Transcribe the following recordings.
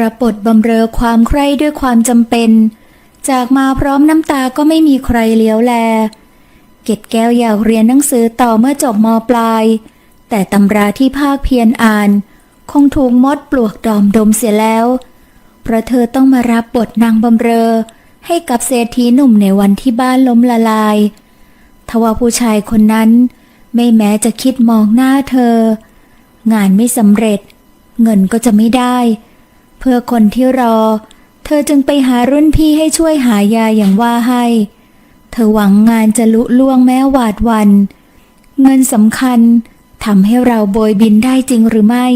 รับบทบำเรอความใคร่ด้วยความจำเป็น จากมาพร้อมน้ำตาก็ไม่มีใครเลี้ยวแล เกดแก้วอยากเรียนหนังสือต่อเมื่อจบมปลาย แต่ตำราที่ภาคเพียรอ่าน คงถูกมดปลวกดอมดมเสียแล้ว เพราะเธอต้องมารับบทนางบำเรอ ให้กับเศรษฐีหนุ่มในวันที่บ้านล้มละลาย ทว่าผู้ชายคนนั้น ไม่แม้จะคิดมองหน้าเธอ งานไม่สำเร็จ เงินก็จะไม่ได้ พื่อคนที่รอ เธอจึงไปหารุ่นพี่ให้ช่วยหายาอย่างว่าให้ เธอหวังงานจะลุล่วงแม้หวาดวัน เงินสำคัญทำให้เราโบยบินได้จริงหรือไม่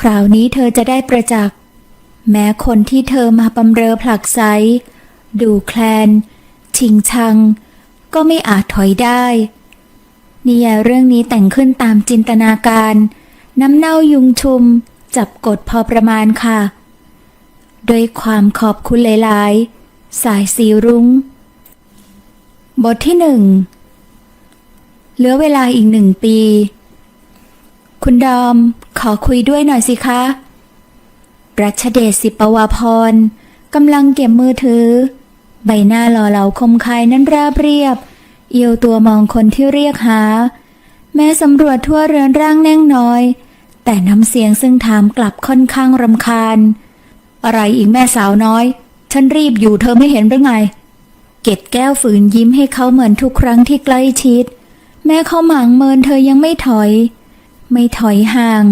คราวนี้เธอจะได้ประจักษ์ แม้คนที่เธอมาบำเรอผลักไสดูแคลน ชิงชัง ก็ไม่อาจถอยได้นิยายเรื่องนี้แต่งขึ้นตามจินตนาการ น้ำเน่ายุงชุม จับกดพอประมาณค่ะ ด้วยความขอบคุณหลาย ๆ สายสีรุง้ง บทที่หนึ่งเหลือเวลาอีกหนึ่งปี คุณดอมขอคุยด้วยหน่อยสิคะรัชเดชสิปวาพรกำลังเก็บมือถือ ใบหน้าหล่อเหลาคมคายนั้นราบเรียบ เอียวตัวมองคนที่เรียกหา แม้สำรวจทั่วเรือนร่างแน่งน้อย แต่น้ำเสียงซึ่งถามกลับค่อนข้างรำคาญ อะไรอีกแม่สาวน้อย ฉันรีบอยู่เธอไม่เห็นหรือไง เกดแก้วฝืนยิ้มให้เขาเหมือนทุกครั้งที่ใกล้ชิด แม้เขาหมางเมินเธอยังไม่ถอย ไม่ถอยห่าง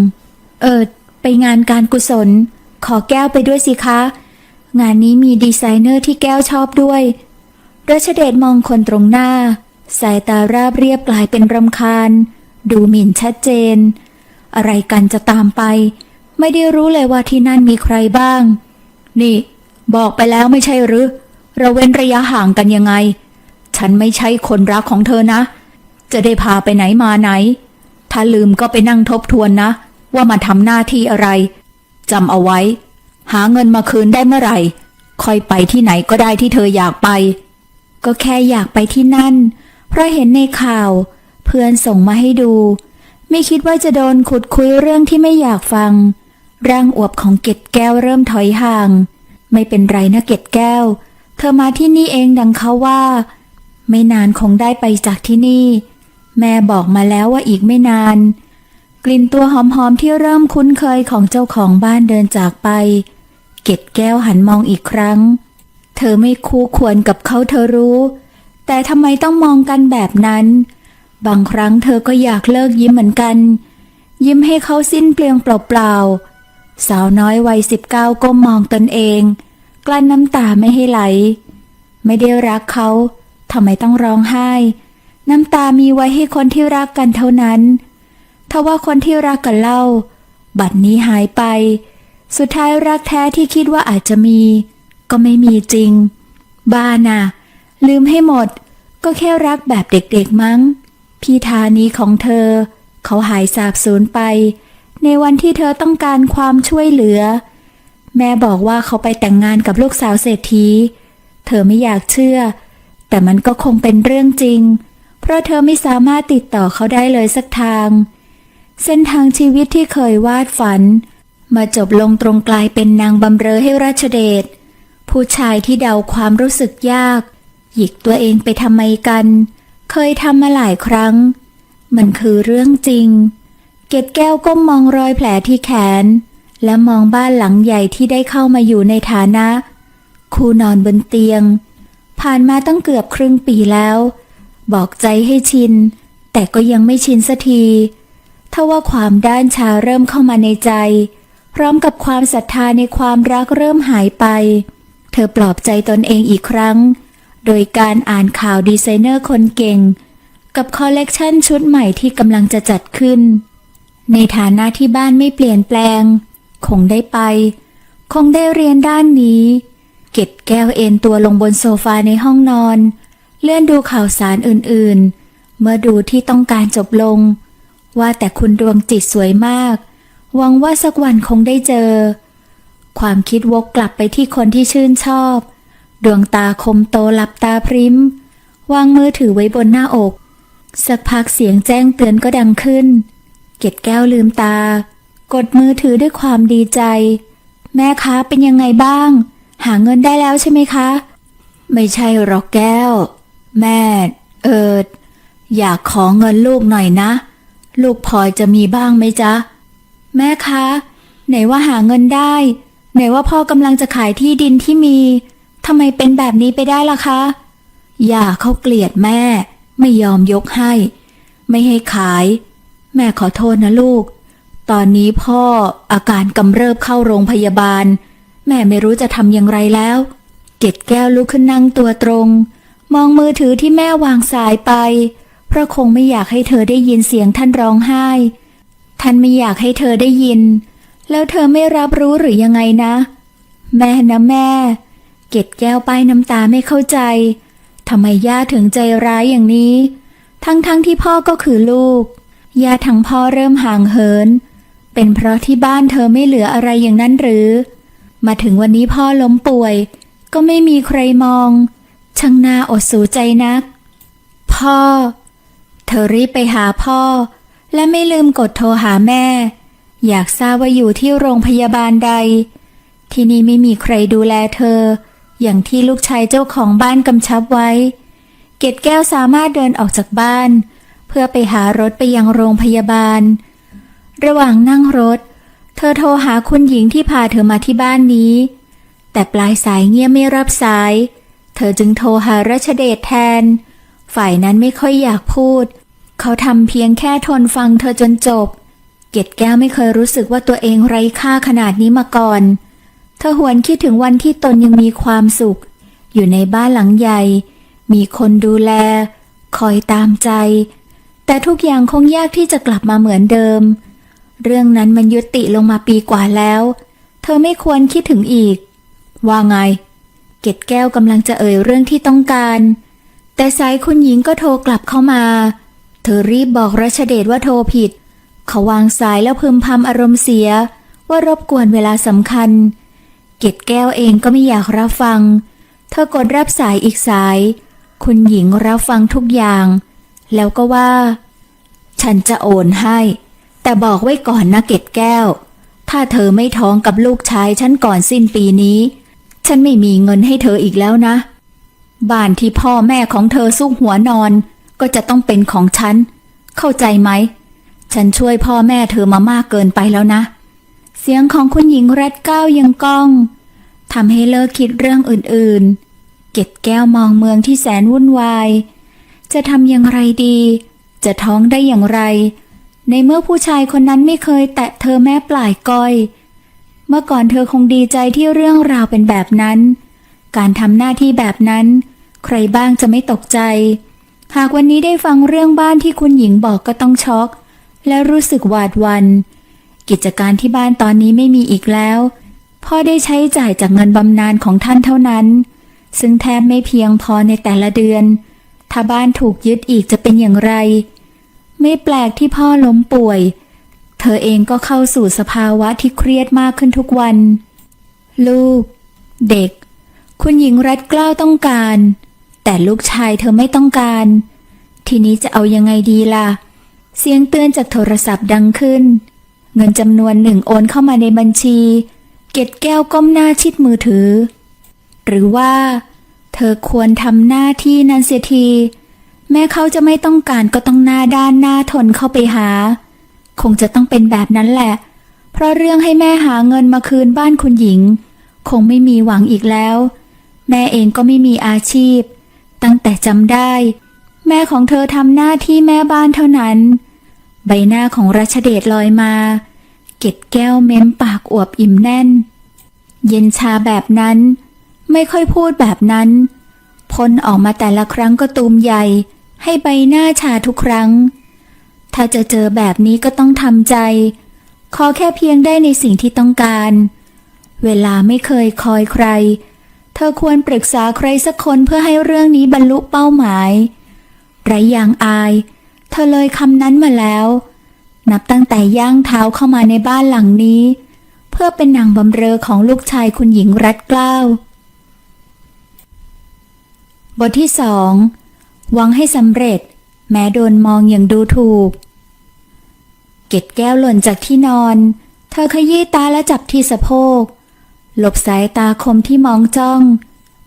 เออไปงานการกุศล ขอแก้วไปด้วยสิคะ งานนี้มีดีไซเนอร์ที่แก้วชอบด้วยรัชเดชมองคนตรงหน้า สายตาราบเรียบกลายเป็นรำคาญ ดูหมิ่นชัดเจน อะไรกันจะตามไป ไม่ได้รู้เลยว่าที่นั่นมีใครบ้าง นี่ บอกไปแล้วไม่ใช่หรือเราเว้นระยะห่างกันยังไง ฉันไม่ใช่คนรักของเธอนะ จะได้พาไปไหนมาไหน ถ้าลืมก็ไปนั่งทบทวนนะ ว่ามาทำหน้าที่อะไรจำเอาไว้ หาเงินมาคืนได้เมื่อไหร่ ค่อยไปที่ไหนก็ได้ที่เธออยากไป ก็แค่อยากไปที่นั่น เพราะเห็นในข่าว เพื่อนส่งมาให้ดู ไม่คิดว่าจะโดนขุดคุยเรื่องที่ไม่อยากฟัง ร่างอวบของเกดแก้วเริ่มถอยห่าง ไม่เป็นไรนะเกดแก้ว เธอมาที่นี่เองดังเขาว่า ไม่นานคงได้ไปจากที่นี่ แม่บอกมาแล้วว่าอีกไม่นาน กลิ่นตัวหอมๆที่เริ่มคุ้นเคยของเจ้าของบ้านเดินจากไป เกดแก้วหันมองอีกครั้ง เธอไม่คู่ควรกับเขาเธอรู้ แต่ทำไมต้องมองกันแบบนั้น บางครั้งเธอก็อยากเลิกยิ้มเหมือนกัน ยิ้มให้เขาสิ้นเปลืองเปล่าๆ สาวน้อยวัยสิบเก้าก้มมองตนเอง กลั้นน้ำตาไม่ให้ไหล ไม่ได้รักเขาทำไมต้องร้องไห้ น้ำตามีไว้ให้คนที่รักกันเท่านั้นทว่าคนที่รักกันเล่า บัดนี้หายไป สุดท้ายรักแท้ที่คิดว่าอาจจะมี ก็ไม่มีจริง บ้าน่ะ ลืมให้หมด ก็แค่รักแบบเด็กๆมั้ง พี่ธานีของเธอ เขาหายสาบสูญไป ในวันที่เธอต้องการความช่วยเหลือ แม่บอกว่าเขาไปแต่งงานกับลูกสาวเศรษฐี เธอไม่อยากเชื่อ แต่มันก็คงเป็นเรื่องจริง เพราะเธอไม่สามารถติดต่อเขาได้เลยสักทาง เส้นทางชีวิตที่เคยวาดฝัน มาจบลงตรงกลายเป็นนางบำเรอให้ราชเดช ผู้ชายที่เดาความรู้สึกยาก หยิกตัวเองไปทำไมกัน เคยทำมาหลายครั้ง มันคือเรื่องจริง เกดแก้วก้มมองรอยแผลที่แขน และมองบ้านหลังใหญ่ที่ได้เข้ามาอยู่ในฐานะ คูนอนบนเตียง ผ่านมาตั้งเกือบครึ่งปีแล้ว บอกใจให้ชิน แต่ก็ยังไม่ชินสักทีทว่าความด้านชาเริ่มเข้ามาในใจ พร้อมกับความศรัทธาในความรักเริ่มหายไป เธอปลอบใจตนเองอีกครั้ง โดยการอ่านข่าวดีไซเนอร์คนเก่ง กับคอลเลกชันชุดใหม่ที่กำลังจะจัดขึ้น ในฐานะที่บ้านไม่เปลี่ยนแปลง คงได้ไป คงได้เรียนด้านนี้ เก็บแก้วเอนตัวลงบนโซฟาในห้องนอน เลื่อนดูข่าวสารอื่นๆ เมื่อดูที่ต้องการจบลง ว่าแต่คุณดวงจิตสวยมาก หวังว่าสักวันคงได้เจอ ความคิดวกกลับไปที่คนที่ชื่นชอบ ดวงตาคมโตหลับตาพริม้มวางมือถือไว้บนหน้าอก สักพักเสียงแจ้งเตือนก็ดังขึ้น เกดแก้วลืมตา กดมือถือด้วยความดีใจ แม่คะเป็นยังไงบ้าง หาเงินได้แล้วใช่ไหมคะ ไม่ใช่หรอกแก้ว แม่ เอิดอยากขอเงินลูกหน่อยนะ ลูกพลอยจะมีบ้างไหมจ๊ะ แม่คะ ไหนว่าหาเงินได้ ไหนว่าพ่อกำลังจะขายที่ดินที่มีทำไมเป็นแบบนี้ไปได้ล่ะคะอย่าเขาเกลียดแม่ ไม่ยอมยกให้ ไม่ให้ขาย แม่ขอโทษนะลูก ตอนนี้พ่ออาการกำเริบเข้าโรงพยาบาล แม่ไม่รู้จะทำอย่างไรแล้ว เกดแก้วลุกขึ้นนั่งตัวตรง มองมือถือที่แม่วางสายไป เพราะคงไม่อยากให้เธอได้ยินเสียงท่านร้องไห้ ท่านไม่อยากให้เธอได้ยิน แล้วเธอไม่รับรู้หรือยังไงนะ แม่นะแม่ เกดแก้วป้ายน้ำตาไม่เข้าใจทำไมย่าถึงใจร้ายอย่างนี้ ทั้งๆทที่พ่อก็คือลูก ยาทั้งพ่อเริ่มห่างเหิน เป็นเพราะที่บ้านเธอไม่เหลืออะไรอย่างนั้นหรือ มาถึงวันนี้พ่อล้มป่วย ก็ไม่มีใครมองช่างน่าอดสูใจนัก พ่อ เธอรีบไปหาพ่อ และไม่ลืมกดโทรหาแม่ อยากทราบว่าอยู่ที่โรงพยาบาลใด ที่นี่ไม่มีใครดูแลเธอ อย่างที่ลูกชายเจ้าของบ้านกำชับไว้ เกดแก้วสามารถเดินออกจากบ้าน เพื่อไปหารถไปยังโรงพยาบาล ระหว่างนั่งรถ เธอโทรหาคุณหญิงที่พาเธอมาที่บ้านนี้ แต่ปลายสายเงียบไม่รับสาย เธอจึงโทรหารัชเดชแทน ฝ่ายนั้นไม่ค่อยอยากพูด เขาทำเพียงแค่ทนฟังเธอจนจบ เกดแก้วไม่เคยรู้สึกว่าตัวเองไร้ค่าขนาดนี้มาก่อน เธอหวนคิดถึงวันที่ตนยังมีความสุข อยู่ในบ้านหลังใหญ่ มีคนดูแล คอยตามใจ แต่ทุกอย่างคงยากที่จะกลับมาเหมือนเดิม เรื่องนั้นมันยุติลงมาปีกว่าแล้ว เธอไม่ควรคิดถึงอีก ว่าไง เกดแก้วกำลังจะเอ่ยเรื่องที่ต้องการ แต่สายคุณหญิงก็โทรกลับเข้ามา เธอรีบบอกรัชเดชว่าโทรผิด เขาวางสายแล้วพึมพำอารมณ์เสีย ว่ารบกวนเวลาสำคัญ เกดแก้วเองก็ไม่อยากรับฟัง เธอกดรับสายอีกสาย คุณหญิงรับฟังทุกอย่าง แล้วก็ว่า ฉันจะโอนให้ แต่บอกไว้ก่อนนะเกดแก้ว ถ้าเธอไม่ท้องกับลูกชายฉันก่อนสิ้นปีนี้ ฉันไม่มีเงินให้เธออีกแล้วนะ บ้านที่พ่อแม่ของเธอซุกหัวนอน ก็จะต้องเป็นของฉัน เข้าใจไหม ฉันช่วยพ่อแม่เธอมามากเกินไปแล้วนะ เสียงของคุณหญิงรัดเก้าวยังก้องทำให้เลิกคิดเรื่องอื่นๆ เก็ดแก้วมองเมืองที่แสนวุ่นวาย จะทำอย่างไรดี จะท้องได้อย่างไร ในเมื่อผู้ชายคนนั้นไม่เคยแตะเธอแม้ปลายก้อย เมื่อก่อนเธอคงดีใจที่เรื่องราวเป็นแบบนั้น การทำหน้าที่แบบนั้น ใครบ้างจะไม่ตกใจ หากวันนี้ได้ฟังเรื่องบ้านที่คุณหญิงบอกก็ต้องช็อก และรู้สึกหวาดวัน กิจการที่บ้านตอนนี้ไม่มีอีกแล้วพ่อได้ใช้จ่ายจากเงินบำนาญของท่านเท่านั้น ซึ่งแทบไม่เพียงพอในแต่ละเดือน ถ้าบ้านถูกยึดอีกจะเป็นอย่างไร ไม่แปลกที่พ่อล้มป่วย เธอเองก็เข้าสู่สภาวะที่เครียดมากขึ้นทุกวัน ลูก เด็ก คุณหญิงรัดเกล้าวต้องการ แต่ลูกชายเธอไม่ต้องการ ทีนี้จะเอายังไงดีล่ะ เสียงเตือนจากโทรศัพท์ดังขึ้น เงินจำนวนหนึ่งโอนเข้ามาในบัญชี เกดแก้วก้มหน้าชิดมือถือ หรือว่า เธอควรทำหน้าที่นั้นเสียที แม้เขาจะไม่ต้องการก็ต้องหน้าด้านหน้าทนเข้าไปหา คงจะต้องเป็นแบบนั้นแหละ เพราะเรื่องให้แม่หาเงินมาคืนบ้านคุณหญิง คงไม่มีหวังอีกแล้ว แม่เองก็ไม่มีอาชีพ ตั้งแต่จำได้ แม่ของเธอทำหน้าที่แม่บ้านเท่านั้น ใบหน้าของรัชเดชลอยมา เก็ดแก้วเม้มปากอวบอิ่มแน่น เย็นชาแบบนั้น ไม่ค่อยพูดแบบนั้นพ่นออกมาแต่ละครั้งก็ตูมใหญ่ ให้ใบหน้าชาทุกครั้ง ถ้าจะเจอแบบนี้ก็ต้องทำใจ ขอแค่เพียงได้ในสิ่งที่ต้องการ เวลาไม่เคยคอยใคร เธอควรปรึกษาใครสักคนเพื่อให้เรื่องนี้บรรลุเป้าหมายไรอย่างอาย เธอเลยคำนั้นมาแล้ว นับตั้งแต่ย่างเท้าเข้ามาในบ้านหลังนี้ เพื่อเป็นนางบำเรอของลูกชายคุณหญิงรัดเกล้า บทที่สองหวังให้สำเร็จ แม้โดนมองอย่างดูถูก เก็ดแก้วหล่นจากที่นอน เธอขยี้ตาและจับที่สะโพก หลบสายตาคมที่มองจ้อง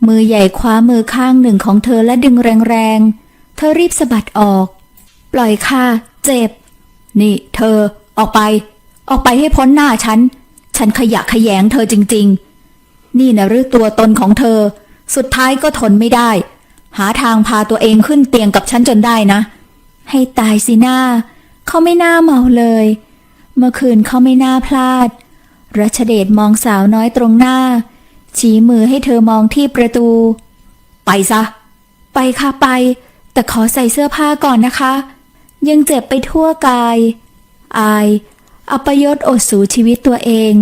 มือใหญ่คว้ามือข้างหนึ่งของเธอและดึงแรงๆ เธอรีบสะบัดออก ปล่อยค่ะ เจ็บ นี่ เธอ ออกไป ออกไปให้พ้นหน้าฉัน ฉันขยะแขยงเธอจริง ๆ นี่นะหรือตัวตนของเธอ สุดท้ายก็ทนไม่ได้ หาทางพาตัวเองขึ้นเตียงกับฉันจนได้นะ ให้ตายสิหน้า เขาไม่น่าเมาเลย เมื่อคืนเขาไม่น่าพลาด รัชเดชมองสาวน้อยตรงหน้า ชี้มือให้เธอมองที่ประตู ไปซะ ไปค่ะไป แต่ขอใส่เสื้อผ้าก่อนนะคะ ยังเจ็บไปทั่วกาย อาย อัปยศอดสูชีวิตตัวเอง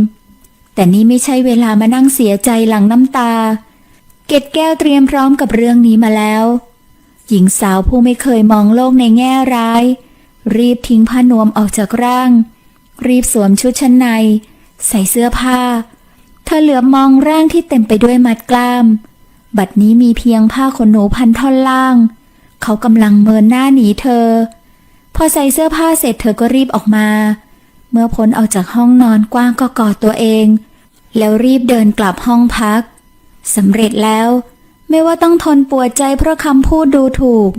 แต่นี่ไม่ใช่เวลามานั่งเสียใจหลังน้ำตา เกดแก้วเตรียมพร้อมกับเรื่องนี้มาแล้ว หญิงสาวผู้ไม่เคยมองโลกในแง่ร้าย รีบทิ้งผ้านวมออกจากร่าง รีบสวมชุดชั้นใน ใส่เสื้อผ้า เธอเหลือบมองร่างที่เต็มไปด้วยมัดกล้าม บัดนี้มีเพียงผ้าขนหนูพันท่อนล่าง เขากำลังเมินหน้าหนีเธอ พอใส่เสื้อผ้าเสร็จเธอก็รีบออกมา เมื่อพ้นออกจากห้องนอนกว้างก็กอดตัวเอง แล้วรีบเดินกลับห้องพัก สำเร็จแล้ว ไม่ว่าต้องทนปวดใจเพราะคำพูดดูถูก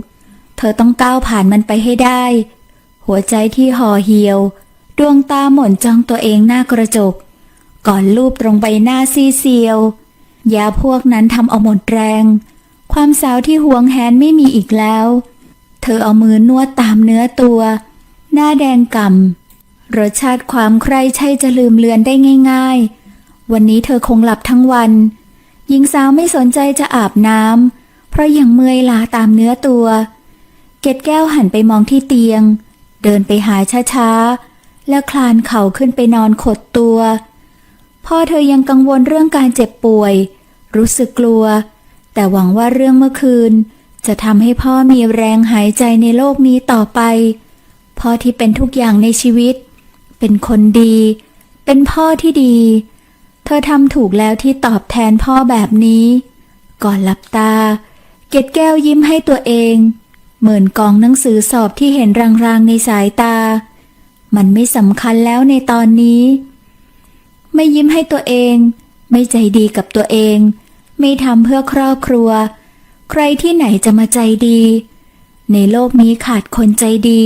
เธอต้องก้าวผ่านมันไปให้ได้ หัวใจที่ห่อเหี่ยว ดวงตาหม่นจ้องตัวเองหน้ากระจก ก่อนลูบตรงใบหน้าซีเซียวยาพวกนั้นทำเอาหมดแรง ความสาวที่หวงแหนไม่มีอีกแล้ว เธอเอามือนวดตามเนื้อตัว หน้าแดงก่ำรสชาติความใครใช่จะลืมเลือนได้ง่าย ๆ วันนี้เธอคงหลับทั้งวัน หญิงสาวไม่สนใจจะอาบน้ำเพราะยังเมื่อยล้าตามเนื้อตัว เกดแก้วหันไปมองที่เตียง เดินไปหาช้าๆ แล้วคลานเข่าขึ้นไปนอนขดตัว พ่อเธอยังกังวลเรื่องการเจ็บป่วย รู้สึกกลัว แต่หวังว่าเรื่องเมื่อคืน จะทำให้พ่อมีแรงหายใจในโลกนี้ต่อไป พ่อที่เป็นทุกอย่างในชีวิต เป็นคนดี เป็นพ่อที่ดี ธอทำถูกแล้วที่ตอบแทนพ่อแบบนี้ ก่อนหลับตา เกดแก้วยิ้มให้ตัวเอง เหมือนกองหนังสือสอบที่เห็นรางๆในสายตา มันไม่สำคัญแล้วในตอนนี้ ไม่ยิ้มให้ตัวเอง ไม่ใจดีกับตัวเอง ไม่ทำเพื่อครอบครัว ใครที่ไหนจะมาใจดี ในโลกนี้ขาดคนใจดี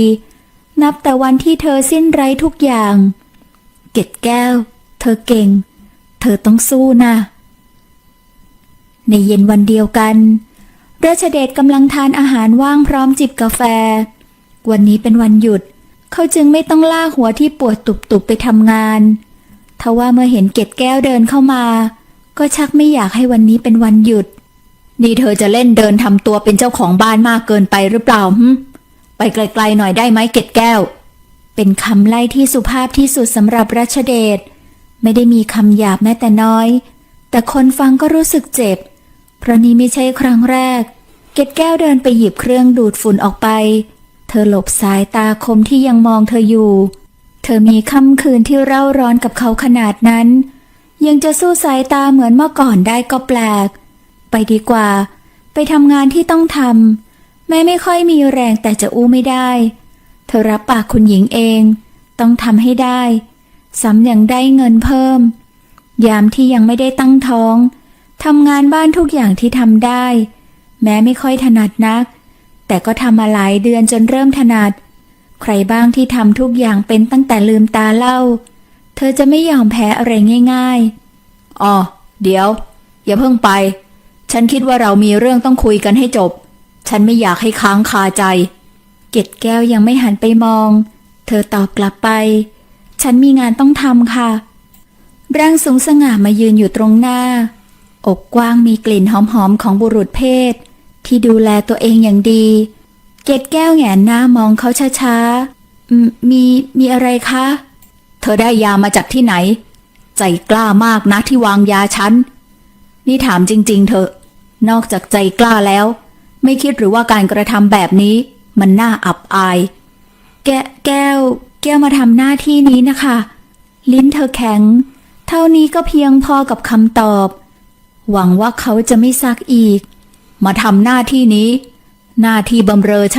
นับแต่วันที่เธอสิ้นไร้ทุกอย่าง เกดแก้ว เธอเก่ง เธอต้องสู้นะ ในเย็นวันเดียวกันราชเดชกำลังทานอาหารว่างพร้อมจิบกาแฟ วันนี้เป็นวันหยุด เขาจึงไม่ต้องลากหัวที่ปวดตุบๆไปทำงานทว่าเมื่อเห็นเกดแก้วเดินเข้ามา ก็ชักไม่อยากให้วันนี้เป็นวันหยุด นี่เธอจะเล่นเดินทำตัวเป็นเจ้าของบ้านมากเกินไปหรือเปล่าหึไปไกลๆหน่อยได้ไหมเกดแก้ว เป็นคำไล่ที่สุภาพที่สุดสำหรับรัชเดช ไม่ได้มีคำหยาบแม้แต่น้อย แต่คนฟังก็รู้สึกเจ็บ เพราะนี้ไม่ใช่ครั้งแรก เกดแก้วเดินไปหยิบเครื่องดูดฝุ่นออกไป เธอหลบสายตาคมที่ยังมองเธออยู่ เธอมีค่ำคืนที่เร่าร้อนกับเขาขนาดนั้น ยังจะสู้สายตาเหมือนเมื่อก่อนได้ก็แปลก ไปดีกว่า ไปทำงานที่ต้องทำแม้ไม่ค่อยมีแรงแต่จะอู้ไม่ได้ เธอรับปากคุณหญิงเอง ต้องทำให้ได้ ซ้ำยังได้เงินเพิ่ม ยามที่ยังไม่ได้ตั้งท้องทำงานบ้านทุกอย่างที่ทำได้ แม้ไม่ค่อยถนัดนัก แต่ก็ทำมาหลายเดือนจนเริ่มถนัด ใครบ้างที่ทำทุกอย่างเป็นตั้งแต่ลืมตาเล่า เธอจะไม่ยอมแพ้อะไรง่าย ๆอ๋อเดี๋ยว อย่าเพิ่งไป ฉันคิดว่าเรามีเรื่องต้องคุยกันให้จบ ฉันไม่อยากให้ค้างคาใจ เกดแก้วยังไม่หันไปมอง เธอตอบกลับไป ฉันมีงานต้องทำค่ะ ร่างสูงสง่ามายืนอยู่ตรงหน้า อกกว้างมีกลิ่นหอมๆของบุรุษเพศ ที่ดูแลตัวเองอย่างดี เกดแก้วแหงนหน้ามองเขาช้าๆ มีมีอะไรคะ เธอได้ยามาจากที่ไหน ใจกล้ามากนะที่วางยาฉัน นี่ถามจริง ๆเถอะนอกจากใจกล้าแล้ว ไม่คิดหรือว่าการกระทำแบบนี้ มันน่าอับอาย แกแก้ว ก้วมาทำหน้าที่นี้นะคะ ลิ้นเธอแข็ง เท่านี้ก็เพียงพอกับคำตอบ หวังว่าเขาจะไม่ซักอีก มาทำหน้าที่นี้ หน้าที่บำเรอ